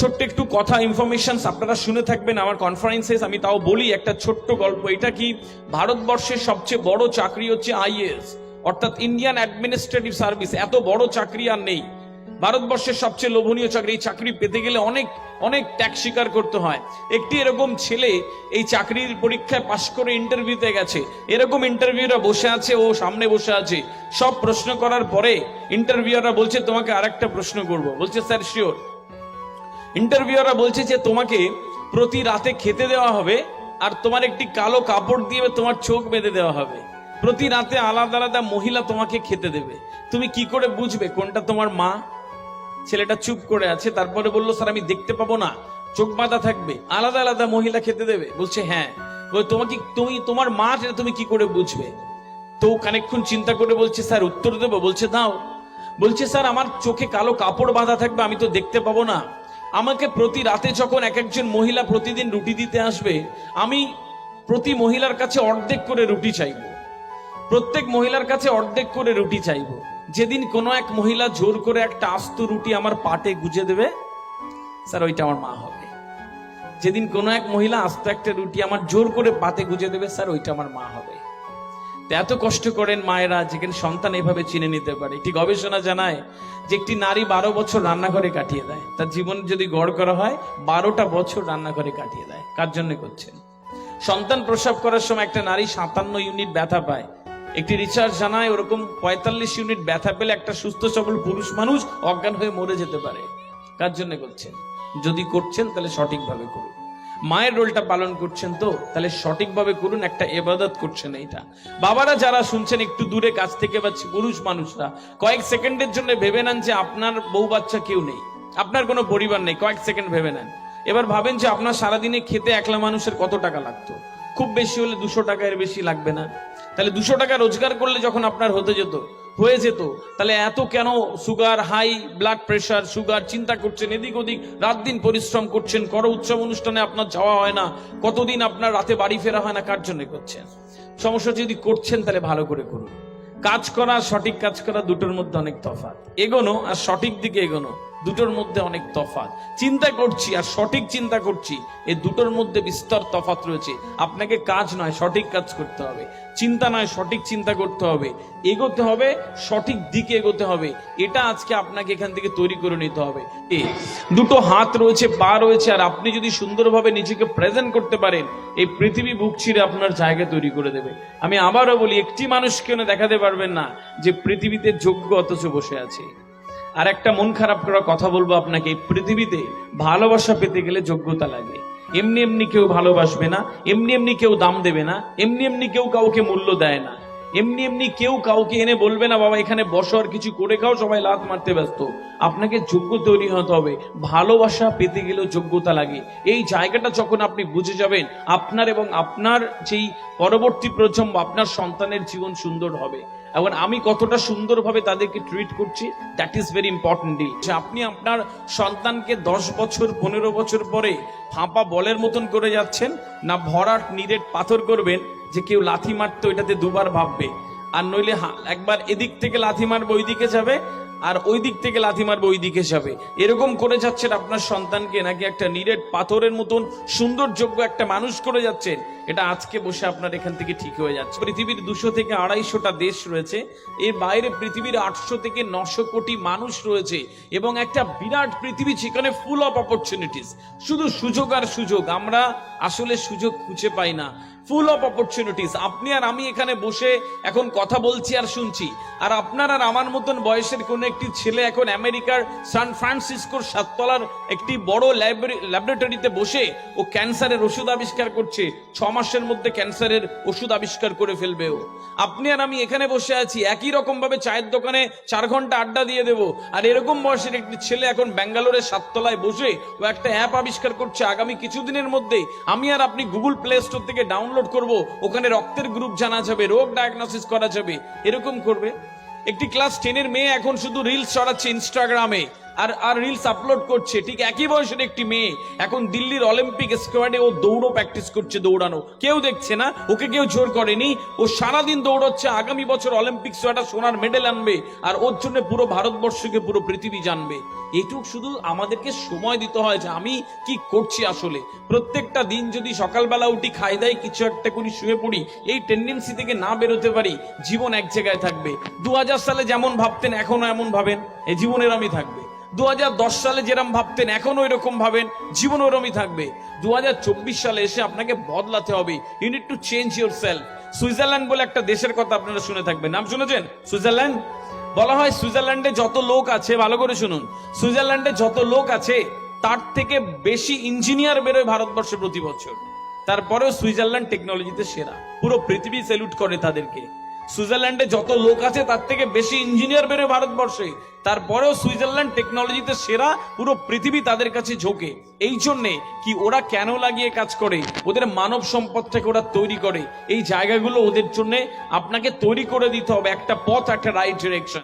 ছোট্ট একটু কথা ইনফরমেশন আপনারা শুনে থাকবেন আমার কনফারেন্সে আমি তাও বলি একটা ছোট্ট গল্প। এটা কি? ভারতবর্ষের সবচেয়ে বড় চাকরি হচ্ছে আইএএস, অর্থাৎ ইন্ডিয়ান অ্যাডমিনিস্ট্রেটিভ সার্ভিস এত বড় চাকরি আর নেই। ভারতবর্ষের সবচেয়ে লোভনীয় চাকরি চাকরি পেতে গেলে অনেক অনেক ট্যাক্স স্বীকার করতে হয়। একটি এরকম ছেলে এই চাকরির পরীক্ষায় পাশ করে ইন্টারভিউতে গেছে। এরকম ইন্টারভিউরা বসে আছে, ও সামনে বসে আছে। সব প্রশ্ন করার পরে ইন্টারভিউয়াররা বলছে, তোমাকে আরেকটা প্রশ্ন করব। বলছে, স্যার শিওর ইন্টারভিউয়াররা বলছে যে, তোমাকে প্রতি রাতে খেতে দেওয়া হবে আর তোমার একটি কালো কাপড় দিয়ে তোমার চোখ বেঁধে দেওয়া হবে। প্রতি রাতে আলাদা আলাদা মহিলা তোমাকে খেতে দেবে। তুমি কি করে বুঝবে কোনটা তোমার মা? ছেলেটা চুপ করে আছে, তারপরে বলল, স্যার, আমি দেখতে পাবো না। চোখ বাঁধা থাকবে। আলাদা আলাদা মহিলা খেতে দেবে। বলছে হ্যাঁ। তোমাকে তুমি, তোমার মা, সেটা তুমি কি করে বুঝবে? তো ও খানিকক্ষণ চিন্তা করে বলছে, স্যার, উত্তর দেবো। বলছে, দাও। বলছে, স্যার, আমার চোখে কালো কাপড় বাঁধা থাকবে, আমি তো দেখতে পাবো না। আমাকে প্রতি রাতে যখন এক একজন মহিলা প্রতিদিন রুটি দিতে আসবে, আমি প্রতি মহিলার কাছে অর্ধেক করে রুটি চাইব। প্রত্যেক মহিলার কাছে অর্ধেক করে রুটি চাইব। যেদিন কোনো এক মহিলা জোর করে একটা আস্ত রুটি আমার পাটে গুজে দেবে, স্যার, ওইটা আমার মা হবে। যেদিন কোনো এক মহিলা আস্ত একটা রুটি আমার জোর করে পাতে গুজে দেবে, স্যার, ওইটা আমার মা হবে। এত কষ্ট করেন মায়েরা, যেখানে সন্তান এভাবে চিনে নিতে পারে। একটি গবেষণা জানায় যে একটি নারী বারো বছর রান্নাঘরে কাটিয়ে দেয়। তার জীবন যদি গড় করা হয়, বারোটা বছর রান্নাঘরে কাটিয়ে দেয়। কার জন্য করছেন? সন্তান প্রসব করার সময় একটা নারী সাতান্ন ইউনিট ব্যথা পায়। একটি রিসার্চ জানায় ওরকম পঁয়তাল্লিশ ইউনিট ব্যথা পেলে একটা সুস্থ সবল পুরুষ মানুষ অজ্ঞান হয়ে মরে যেতে পারে। কার জন্য করছেন? যদি করছেন, তাহলে সঠিকভাবে করুন। মায়ের রোলটা পালন করছেন তো, তাহলে সঠিকভাবে করুন, একটা এবাদত করছেন এইটা। বাবারা যারা শুনছেন একটু দূরে, কাছ থেকে বা পুরুষ মানুষরা, কয়েক সেকেন্ডের জন্য ভেবে নেন যে আপনার বউ বাচ্চা কেউ নেই। আপনার কোনো পরিবার নেই, কয়েক সেকেন্ড ভেবে নেন। এবার ভাবেন যে আপনার সারাদিনে খেতে একলা মানুষের কত টাকা লাগতো? খুব বেশি হলে দুশো টাকা এর বেশি লাগবে না। তাহলে দুশো টাকা রোজগার করলে যখন আপনার হতে যেত, হয়ে যেত, তাহলে এত কেন sugar high blood pressure, sugar চিন্তা করছেন, এদিক ওদিক, রাত দিন পরিশ্রম করছেন, করো উৎসব অনুষ্ঠানে আপনার যাওয়া হয় না, কতদিন আপনার রাতে বাড়ি ফেরা হয় না, কার জন্য করছেন? সমস্যা যদি করছেন, তাহলে ভালো করে করুন। কাজ করা, সঠিক কাজ করা, দুটোর মধ্যে অনেক তফাৎ। এগোনো আর সঠিক দিকে এগোনো দুটোর মধ্যে অনেক তফাৎ। চিন্তা করছি আর সঠিক চিন্তা করছি এই দুটোর মধ্যে বিস্তর তফাৎ রয়েছে। আপনাকে কাজ নয় সঠিক কাজ করতে হবে। চিন্তা নয় সঠিক চিন্তা করতে হবে। এগোতে হবে সঠিক দিকে এগোতে হবে। এটা আজকে আপনাকে এখান থেকে তৈরি করে নিতে হবে। এ, দুটো হাত রয়েছে পা রয়েছে আর আপনি যদি সুন্দরভাবে নিজেকে প্রেজেন্ট করতে পারেন এই পৃথিবী বুক ছিঁড়ে আপনার জায়গা তৈরি করে দেবে। আমি আবারও বলি একটি মানুষকে দেখাতে পারবেন না যে পৃথিবীতে যোগ্য অথচ বসে আছে। আর একটা মন খারাপ করার কথা বলব আপনাকে, পৃথিবীতে ভালোবাসা পেতে গেলে যোগ্যতা লাগে। এমনি এমনি কেউ ভালোবাসবে না, এমনি এমনি কেউ দাম দেবে না, এমনি এমনি কেউ কাউকে মূল্য দেয় না। এমনি এমনি কেউ কাউকে এনে বলবে না, বাবা, এখানে বসো আর কিছু করে খাও, সবাই লাত মারতে ব্যস্ত। আপনাকে যোগ্য তৈরি হতে হবে, ভালোবাসা পেতে গেলেও যোগ্যতা লাগে। এই জায়গাটা যখন আপনি বুঝে যাবেন, আপনার এবং আপনার যেই পরবর্তী প্রজন্ম, আপনার সন্তানের জীবন সুন্দর হবে। এবং আমি কতটা সুন্দরভাবে তাদেরকে ট্রিট করছি that is very important deal আপনি আপনার সন্তানকে দশ বছর, পনেরো বছর পরে ফাঁপা বলের মতন করে যাচ্ছেন, না ভরাট, নিরেট পাথর করবেন যে কেউ লাথি মারতো, এটাতে দুবার ভাববে। আর নইলে একবার এদিক থেকে লাথি মারবে ওই দিকে যাবে, আর ওই দিক থেকে লাথি মারবে ওই দিকে যাবে। এরকম করে যাচ্ছেন আপনার সন্তানকে, নাকি একটা নিরেট পাথরের মতন সৌন্দর্যজ্ঞ একটা মানুষ করে যাচ্ছেন? এটা আজকে বসে আপনার এখান থেকে ঠিক হয়ে যাচ্ছে। পৃথিবীর দুশো থেকে আড়াইশোটা দেশ রয়েছে। এর বাইরে পৃথিবীর আটশো থেকে নশো কোটি মানুষ রয়েছে এবং একটা বিরাট পৃথিবী সেখানে ফুল অফ অপরচুনিটিস শুধু সুযোগ আর সুযোগ, আমরা আসলে সুযোগ খুঁজে পাই না। ফুল অফ অপরচুনিটিস আপনি আর আমি এখানে বসে এখন কথা বলছি আর শুনছি। আর আপনার আর আমার মতন বয়সের কোন একটি ছেলে এখন আমেরিকার সান ফ্রান্সিসকোর সাততলার একটি বড় ল্যাবরেটরিতে বসে ও ক্যান্সারের ওষুধ আবিষ্কার করছে। ছ মাসের মধ্যে ক্যান্সারের ওষুধ আবিষ্কার করে ফেলবে ও। আপনি আর আমি এখানে বসে আছি, একই রকম ভাবে চায়ের দোকানে চার ঘণ্টা আড্ডা দিয়ে দেবো। আর এরকম বয়সের একটি ছেলে এখন ব্যাঙ্গালোরের সাততলায় বসে ও একটা অ্যাপ আবিষ্কার করছে আগামী কিছুদিনের মধ্যে আমি আর আপনি গুগল প্লে স্টোর থেকে ডাউনলোড করব, ওখানে রক্তের গ্রুপ জানা যাবে, রোগ ডায়াগনোসিস করা যাবে। এরকম করবে। একটি ক্লাস টেনের মেয়ে এখন শুধু রিলস ছড়াচ্ছে ইনস্টাগ্রামে। আর আর রিলস আপলোড করছে। ঠিক একই বয়সের একটি মেয়ে। এখন দিল্লির অলিম্পিক স্কোয়াডে ও দৌড়ও প্র্যাকটিস করছে দৌড়ানো। কেউ দেখছে না, ওকে কেউ জোর করেনি। ও সারাদিন দৌড়চ্ছে, আগামী বছর অলিম্পিক একটা সোনার মেডেল আনবে আর ওর জন্য পুরো ভারতবর্ষকে, পুরো পৃথিবী জানবে। এটুক শুধু আমাদেরকে সময় দিতে হয় যে আমি কি করছি আসলে। প্রত্যেকটা দিন যদি সকালবেলা উঠি, খাই দাই, কিছু একটা করি, শুয়ে পড়ি, এই টেন্ডেন্সি থেকে না বেরোতে পারি, জীবন এক জায়গায় থাকবে। দু হাজার সালে যেমন ভাবতেন, এখনও এমন ভাবেন এই জীবনের আমি থাকবে। দু সালে যেরকম ভাবতেন, এখন ওই রকম ভাবেন জীবন ওরমই থাকবে। দু সালে এসে আপনাকে বদলাতে হবে। You need to change yourself Switzerland বলে একটা দেশের কথা আপনারা শুনে থাকবেন। নাম শুনেছেন? সুইজারল্যান্ড? বলা হয় সুইজারল্যান্ডে যত লোক আছে, ভালো করে শুনুন, সুইজারল্যান্ডে যত লোক আছে, তার থেকে বেশি ইঞ্জিনিয়ার বেরোয় ভারতবর্ষে প্রতি বছর। তারপরেও সুইজারল্যান্ড টেকনোলজিতে সেরা। পুরো পৃথিবী সেলুট করে তাদেরকে। সুইজারল্যান্ডে যত লোক আছে, তার থেকে বেশি ইঞ্জিনিয়ার বেরোয় ভারতবর্ষে। তারপরেও সুইজারল্যান্ড টেকনোলজিতে সেরা পুরো পৃথিবী তাদের কাছে ঝোঁকে। এই জন্যে কি ওরা কেন লাগিয়ে কাজ করে? ওদের মানব সম্পদটাকে ওরা তৈরি করে। এই জায়গাগুলো ওদের জন্যে আপনাকে তৈরি করে দিতে হবে। একটা পথ, একটা রাইট ডিরেকশন